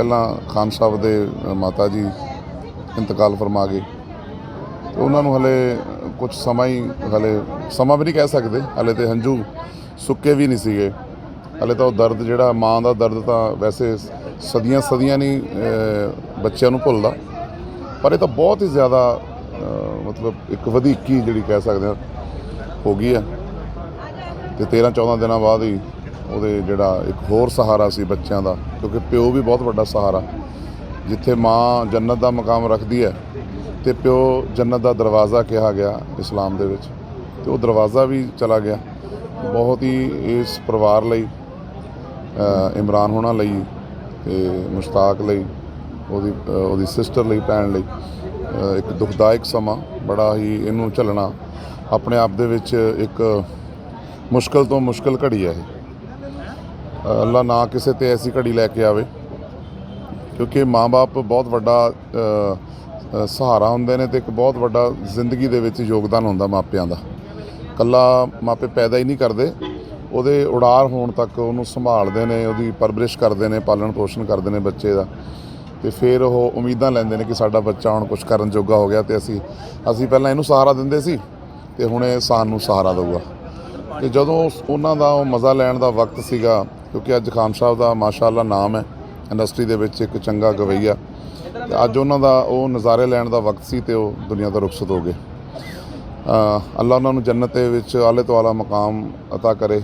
ਪਹਿਲਾਂ ਖਾਨ ਸਾਹਿਬ ਦੇ ਮਾਤਾ ਜੀ ਇੰਤਕਾਲ ਫਰਮਾ ਗਏ। ਤੇ ਉਹਨਾਂ ਨੂੰ ਹਲੇ ਕੁਝ ਸਮਾਂ ਹੀ, ਹਲੇ ਸਮਾਂ ਵੀ ਨਹੀਂ ਕਹਿ ਸਕਦੇ, ਹਲੇ ਤੇ ਹੰਝੂ ਸੁੱਕੇ ਵੀ ਨਹੀਂ ਸੀਗੇ। ਹਲੇ ਤਾਂ ਉਹ ਦਰਦ ਜਿਹੜਾ ਮਾਂ ਦਾ ਦਰਦ ਤਾਂ ਵੈਸੇ ਸਦੀਆਂ ਸਦੀਆਂ ਨਹੀਂ ਬੱਚਿਆਂ ਨੂੰ ਭੁੱਲਦਾ। ਪਰ ਇਹ ਤਾਂ ਬਹੁਤ ਹੀ ਜ਼ਿਆਦਾ ਮਤਲਬ ਇੱਕ ਵਧੀਕੀ ਜਿਹੜੀ ਕਹਿ ਸਕਦੇ ਹਾਂ, ਹੋ ਗਈ ਹੈ। ਤੇ 13 14 ਦਿਨਾਂ ਬਾਅਦ ਹੀ ਉਹਦੇ ਜਿਹੜਾ ਇੱਕ ਹੋਰ ਸਹਾਰਾ ਸੀ ਬੱਚਿਆਂ ਦਾ, ਕਿਉਂਕਿ ਪਿਓ ਵੀ ਬਹੁਤ ਵੱਡਾ ਸਹਾਰਾ, ਜਿੱਥੇ ਮਾਂ ਜੰਨਤ ਦਾ ਮਕਾਮ ਰੱਖਦੀ ਹੈ ਤੇ ਪਿਓ ਜੰਨਤ ਦਾ ਦਰਵਾਜ਼ਾ ਕਿਹਾ ਗਿਆ ਇਸਲਾਮ ਦੇ ਵਿੱਚ, ਤੇ ਉਹ ਦਰਵਾਜ਼ਾ ਵੀ ਚਲਾ ਗਿਆ। ਬਹੁਤ ਹੀ ਇਸ ਪਰਿਵਾਰ ਲਈ ਇਮਰਾਨ ਹੋਣਾ ਲਈ ਤੇ ਮੁਸ਼ਤਾਕ ਲਈ, ਉਹਦੀ ਉਹਦੀ ਸਿਸਟਰ ਲਈ, ਭੈਣ ਲਈ ਇੱਕ ਦੁਖਦਾਇਕ ਸਮਾਂ, ਬੜਾ ਹੀ ਇਹਨੂੰ ਝੱਲਣਾ ਆਪਣੇ ਆਪ ਦੇ ਵਿੱਚ ਇੱਕ ਮੁਸ਼ਕਲ ਤੋਂ ਮੁਸ਼ਕਲ ਘੜੀ ਹੈ ਇਹ। ਅੱਲਾ ਨਾ ਕਿਸੇ ਤੇ ਐਸੀ ਘੜੀ ਲੈ ਕੇ ਆਵੇ। ਕਿਉਂਕਿ ਮਾਪੇ ਬਹੁਤ ਵੱਡਾ ਸਹਾਰਾ ਹੁੰਦੇ ਨੇ ਤੇ ਇੱਕ ਬਹੁਤ ਵੱਡਾ ਜ਼ਿੰਦਗੀ ਦੇ ਵਿੱਚ ਯੋਗਦਾਨ ਹੁੰਦਾ ਮਾਪਿਆਂ ਦਾ। ਕੱਲਾ ਮਾਪੇ ਪੈਦਾ ਹੀ ਨਹੀਂ ਕਰਦੇ। ਉਹਦੇ ਉਡਾਰ ਹੋਣ ਤੱਕ ਉਹਨੂੰ ਸੰਭਾਲਦੇ ਨੇ, ਉਹਦੀ ਪਰਵਰਿਸ਼ ਕਰਦੇ ਨੇ ਪਾਲਣ ਪੋਸ਼ਣ ਕਰਦੇ ਨੇ ਬੱਚੇ ਦਾ। ਤੇ ਫਿਰ ਉਹ ਉਮੀਦਾਂ ਲੈਂਦੇ ਨੇ ਕਿ ਸਾਡਾ ਬੱਚਾ ਹੁਣ ਕੁਝ ਕਰਨ ਜੋਗਾ ਹੋ ਗਿਆ ਤੇ ਅਸੀਂ ਅਸੀਂ ਪਹਿਲਾਂ ਇਹਨੂੰ ਸਹਾਰਾ ਦਿੰਦੇ ਸੀ ਤੇ ਹੁਣ ਇਹ ਸਾਨੂੰ ਸਹਾਰਾ ਦੇਊਗਾ। ਤੇ ਜਦੋਂ ਉਹਨਾਂ ਦਾ ਉਹ ਮਜ਼ਾ ਲੈਣ ਦਾ ਵਕਤ ਸੀਗਾ ਕਿਉਂਕਿ ਅੱਜ ਖਾਨ ਸਾਹਿਬ ਦਾ ਮਾਸ਼ਾਅੱਲਾ ਨਾਮ ਹੈ ਇੰਡਸਟਰੀ ਦੇ ਵਿੱਚ ਇੱਕ ਚੰਗਾ ਗਵਈਆ ਤੇ ਅੱਜ ਉਹਨਾਂ ਦਾ ਉਹ ਨਜ਼ਾਰੇ ਲੈਣ ਦਾ ਵਕਤ ਸੀ ਤੇ ਉਹ ਦੁਨੀਆ ਤੋਂ ਰੁਖਸਤ ਹੋ ਗਏ ਅ, ਅੱਲਾ ਉਹਨਾਂ ਨੂੰ ਜੰਨਤ ਦੇ ਵਿੱਚ ਆਲੇ ਤੋਂ ਆਲਾ ਮਕਾਮ عطا ਕਰੇ